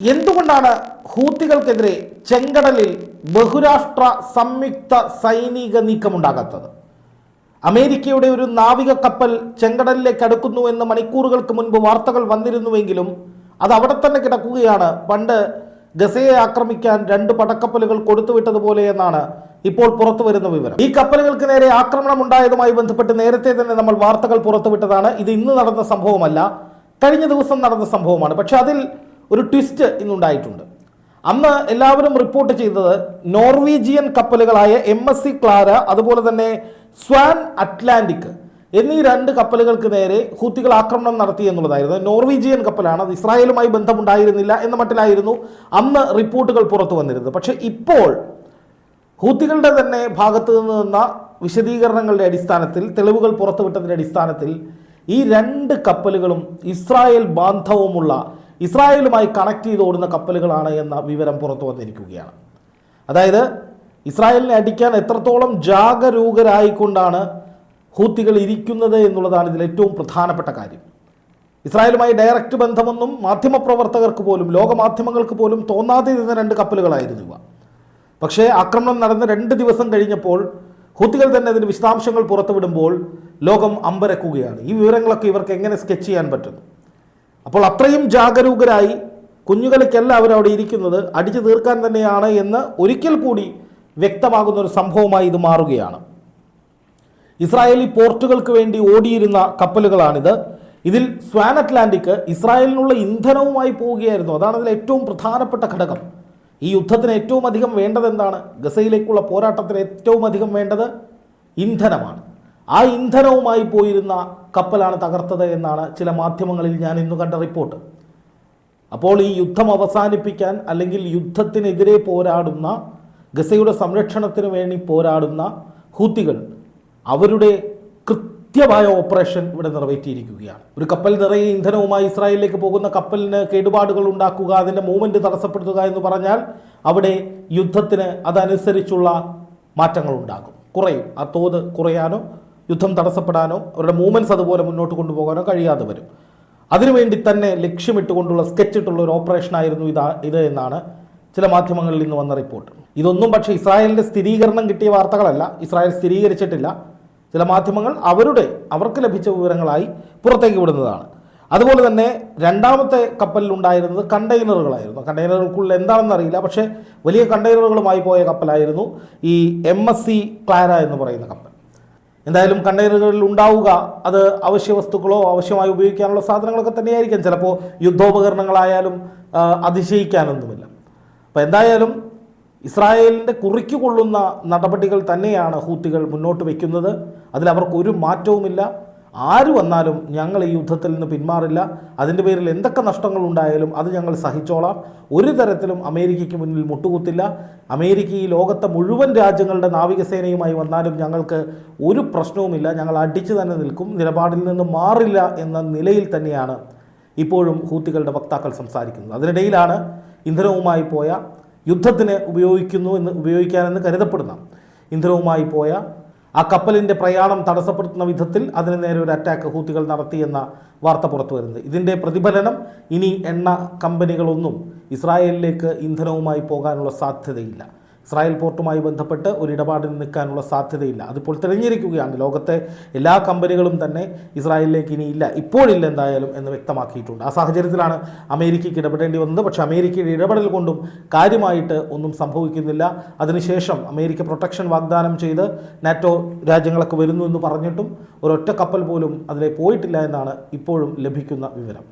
എന്തുകൊണ്ടാണ് ഹൂത്തികൾക്കെതിരെ ചെങ്കടലിൽ ബഹുരാഷ്ട്ര സംയുക്ത സൈനിക നീക്കമുണ്ടാകാത്തത്? അമേരിക്കയുടെ ഒരു നാവിക കപ്പൽ ചെങ്കടലിലേക്ക് അടുക്കുന്നു എന്ന് മണിക്കൂറുകൾക്ക് മുൻപ് വാർത്തകൾ വന്നിരുന്നുവെങ്കിലും അത് അവിടെ തന്നെ കിടക്കുകയാണ്. പണ്ട് ഗസയെ ആക്രമിക്കാൻ രണ്ട് പടക്കപ്പലുകൾ കൊടുത്തുവിട്ടതുപോലെ എന്നാണ് ഇപ്പോൾ പുറത്തു വരുന്ന വിവരം. ഈ കപ്പലുകൾക്ക് നേരെ ആക്രമണം ഉണ്ടായതുമായി ബന്ധപ്പെട്ട് നേരത്തെ തന്നെ നമ്മൾ വാർത്തകൾ പുറത്തുവിട്ടതാണ്. ഇത് ഇന്ന് നടന്ന സംഭവമല്ല. കഴിഞ്ഞ ദിവസം നടന്ന സംഭവമാണ്. പക്ഷെ അതിൽ ഒരു ട്വിസ്റ്റ് ഇന്നുണ്ടായിട്ടുണ്ട്. അന്ന് എല്ലാവരും റിപ്പോർട്ട് ചെയ്തത് നോർവീജിയൻ കപ്പലുകളായ എം എസ് സി ക്ലാര അതുപോലെ തന്നെ സ്വാൻ അറ്റ്ലാന്റിക് എന്നീ രണ്ട് കപ്പലുകൾക്ക് നേരെ ഹൂത്തികൾ ആക്രമണം നടത്തി എന്നുള്ളതായിരുന്നു. നോർവീജിയൻ കപ്പലാണ് അത്. ഇസ്രായേലുമായി ബന്ധമുണ്ടായിരുന്നില്ല എന്ന മട്ടിലായിരുന്നു അന്ന് റിപ്പോർട്ടുകൾ പുറത്തു വന്നിരുന്നത്. പക്ഷേ ഇപ്പോൾ ഹൂത്തികളുടെ തന്നെ ഭാഗത്തു നിന്ന് നിന്ന വിശദീകരണങ്ങളുടെ അടിസ്ഥാനത്തിൽ തെളിവുകൾ പുറത്തുവിട്ടതിന്റെ അടിസ്ഥാനത്തിൽ ഈ രണ്ട് കപ്പലുകളും ഇസ്രായേൽ ബാന്ധവമുള്ള ഇസ്രായേലുമായി കണക്ട് ചെയ്ത് ഓടുന്ന കപ്പലുകളാണ് എന്ന വിവരം പുറത്തു വന്നിരിക്കുകയാണ്. അതായത് ഇസ്രായേലിനെ അടിക്കാൻ എത്രത്തോളം ജാഗരൂകരായിക്കൊണ്ടാണ് ഹൂത്തികൾ ഇരിക്കുന്നത് എന്നുള്ളതാണ് ഇതിൽ ഏറ്റവും പ്രധാനപ്പെട്ട കാര്യം. ഇസ്രായേലുമായി ഡയറക്റ്റ് ബന്ധമൊന്നും മാധ്യമപ്രവർത്തകർക്ക് പോലും ലോകമാധ്യമങ്ങൾക്ക് പോലും തോന്നാതെ ഇരുന്ന രണ്ട് കപ്പലുകളായിരുന്നു ഇവ. പക്ഷേ ആക്രമണം നടന്ന് രണ്ട് ദിവസം കഴിഞ്ഞപ്പോൾ ഹൂത്തികൾ തന്നെ അതിന് വിശദാംശങ്ങൾ പുറത്തുവിടുമ്പോൾ ലോകം അമ്പരക്കുകയാണ്. ഈ വിവരങ്ങളൊക്കെ ഇവർക്ക് എങ്ങനെ സ്കെച്ച് ചെയ്യാൻ പറ്റുന്നു? അപ്പോൾ അത്രയും ജാഗരൂകരായി കുഞ്ഞുകളിക്കല്ല അവരവിടെ ഇരിക്കുന്നത് അടിച്ചു തീർക്കാൻ തന്നെയാണ് എന്ന് ഒരിക്കൽ കൂടി വ്യക്തമാകുന്ന ഒരു സംഭവമായി ഇത് മാറുകയാണ്. ഇസ്രായേലി പോർട്ടുകൾക്ക് വേണ്ടി ഓടിയിരുന്ന കപ്പലുകളാണിത്. ഇതിൽ സ്വാൻ അറ്റ്ലാന്റിക് ഇസ്രായേലിനുള്ള ഇന്ധനവുമായി പോവുകയായിരുന്നു. അതാണ് അതിലെ ഏറ്റവും പ്രധാനപ്പെട്ട ഘടകം. ഈ യുദ്ധത്തിന് ഏറ്റവും അധികം വേണ്ടത് എന്താണ് ഗസയിലേക്കുള്ള പോരാട്ടത്തിന് ഏറ്റവും അധികം വേണ്ടത് ഇന്ധനമാണ്. ആ ഇന്ധനവുമായി പോയിരുന്ന കപ്പലാണ് തകർത്തത് എന്നാണ് ചില മാധ്യമങ്ങളിൽ ഞാൻ ഇന്ന് കണ്ട റിപ്പോർട്ട്. അപ്പോൾ ഈ യുദ്ധം അവസാനിപ്പിക്കാൻ അല്ലെങ്കിൽ യുദ്ധത്തിനെതിരെ പോരാടുന്ന ഗസയുടെ സംരക്ഷണത്തിന് വേണ്ടി പോരാടുന്ന ഹൂത്തികൾ അവരുടെ കൃത്യമായ ഓപ്പറേഷൻ ഇവിടെ നിറവേറ്റിയിരിക്കുകയാണ്. ഒരു കപ്പൽ നിറയെ ഇന്ധനവുമായി ഇസ്രായേലിലേക്ക് പോകുന്ന കപ്പലിന് കേടുപാടുകൾ ഉണ്ടാക്കുക അതിന്റെ മൂവ്മെന്റ് തടസ്സപ്പെടുത്തുക എന്ന് പറഞ്ഞാൽ അവിടെ യുദ്ധത്തിന് അതനുസരിച്ചുള്ള മാറ്റങ്ങൾ ഉണ്ടാകും കുറയും. ആ തോത് കുറയാനോ യുദ്ധം തടസ്സപ്പെടാനോ അവരുടെ മൂവ്മെന്റ്സ് അതുപോലെ മുന്നോട്ട് കൊണ്ടുപോകാനോ കഴിയാതെ വരും. അതിനുവേണ്ടി തന്നെ ലക്ഷ്യമിട്ടുകൊണ്ടുള്ള സ്കെച്ചിട്ടുള്ള ഒരു ഓപ്പറേഷനായിരുന്നു ഇതാ ഇത് എന്നാണ് ചില മാധ്യമങ്ങളിൽ നിന്ന് വന്ന റിപ്പോർട്ട് ഇതൊന്നും പക്ഷേ ഇസ്രായേലിന്റെ സ്ഥിരീകരണം കിട്ടിയ വാർത്തകളല്ല ഇസ്രായേൽ സ്ഥിരീകരിച്ചിട്ടില്ല. ചില മാധ്യമങ്ങൾ അവരുടെ അവർക്ക് ലഭിച്ച വിവരങ്ങളായി പുറത്തേക്ക് വിടുന്നതാണ്. അതുപോലെ തന്നെ രണ്ടാമത്തെ കപ്പലിലുണ്ടായിരുന്നത് കണ്ടെയ്നറുകളായിരുന്നു. കണ്ടെയ്നറുകൾക്കുള്ളിൽ എന്താണെന്ന് അറിയില്ല പക്ഷേ വലിയ കണ്ടെയ്നറുകളുമായി പോയ കപ്പലായിരുന്നു ഈ എം എസ് സി ക്ലാര എന്ന് പറയുന്ന കപ്പൽ. എന്തായാലും കണ്ടെയ്നറുകളിൽ ഉണ്ടാവുക. അത് അവശ്യ വസ്തുക്കളോ ആവശ്യമായി ഉപയോഗിക്കാനുള്ള സാധനങ്ങളൊക്കെ തന്നെയായിരിക്കും. ചിലപ്പോൾ യുദ്ധോപകരണങ്ങളായാലും അതിശയിക്കാനൊന്നുമില്ല. അപ്പോൾ എന്തായാലും ഇസ്രായേലിന്റെ കുറിക്ക് കൊള്ളുന്ന നടപടികൾ തന്നെയാണ് ഹൂത്തികൾ മുന്നോട്ട് വയ്ക്കുന്നത് അതിലവർക്കൊരു മാറ്റവുമില്ല. ആര് വന്നാലും ഞങ്ങൾ ഈ യുദ്ധത്തിൽ നിന്ന് പിന്മാറില്ല. അതിന്റെ പേരിൽ എന്തൊക്കെ നഷ്ടങ്ങൾ ഉണ്ടായാലും അത് ഞങ്ങൾ സഹിച്ചോളാം. ഒരു തരത്തിലും അമേരിക്കയ്ക്ക് മുന്നിൽ മുട്ടുകുത്തില്ല. അമേരിക്ക ഈ ലോകത്തെ മുഴുവൻ രാജ്യങ്ങളുടെ നാവികസേനയുമായി വന്നാലും ഞങ്ങൾക്ക് ഒരു പ്രശ്നവുമില്ല. ഞങ്ങൾ അടിച്ചു തന്നെ നിൽക്കും. നിലപാടിൽ നിന്ന് മാറില്ല എന്ന നിലയിൽ തന്നെയാണ് ഇപ്പോഴും ഹൂത്തികളുടെ വക്താക്കൾ സംസാരിക്കുന്നത്. അതിനിടയിലാണ് ഇന്ധനവുമായി പോയ യുദ്ധത്തിന് ഉപയോഗിക്കുന്നു എന്ന് ഉപയോഗിക്കാനെന്ന് കരുതപ്പെടുന്ന ഇന്ധനവുമായി പോയ ആ കപ്പലിന്റെ പ്രയാണം തടസ്സപ്പെടുത്തുന്ന വിധത്തിൽ അതിന് നേരെ ഒരു അറ്റാക്ക് ഹൂത്തികൾ നടത്തിയെന്ന വാർത്ത പുറത്തു വരുന്നത് ഇതിന്റെ പ്രതിഫലനം ഇനി എണ്ണ കമ്പനികളൊന്നും ഇസ്രായേലിലേക്ക് ഇന്ധനവുമായി പോകാനുള്ള സാധ്യതയില്ല. ഇസ്രായേൽ പോർട്ടുമായി ബന്ധപ്പെട്ട് ഒരു ഇടപാടിന് നിൽക്കാനുള്ള സാധ്യതയില്ല. അതിപ്പോൾ തെളിഞ്ഞിരിക്കുകയാണ്. ലോകത്തെ എല്ലാ കമ്പനികളും തന്നെ ഇസ്രായേലിലേക്ക് ഇനി ഇല്ല ഇപ്പോഴില്ല എന്തായാലും എന്ന് വ്യക്തമാക്കിയിട്ടുണ്ട്. ആ സാഹചര്യത്തിലാണ് അമേരിക്കയ്ക്ക് ഇടപെടേണ്ടി വന്നത്. പക്ഷേ അമേരിക്കയുടെ ഇടപെടൽ കൊണ്ടും കാര്യമായിട്ട് ഒന്നും സംഭവിക്കുന്നില്ല. അതിനുശേഷം അമേരിക്ക പ്രൊട്ടക്ഷൻ വാഗ്ദാനം ചെയ്ത് നാറ്റോ രാജ്യങ്ങളൊക്കെ വരുന്നു എന്ന് പറഞ്ഞിട്ടും ഒരൊറ്റ കപ്പൽ പോലും അതിലെ പോയിട്ടില്ല എന്നാണ് ഇപ്പോഴും ലഭിക്കുന്ന വിവരം.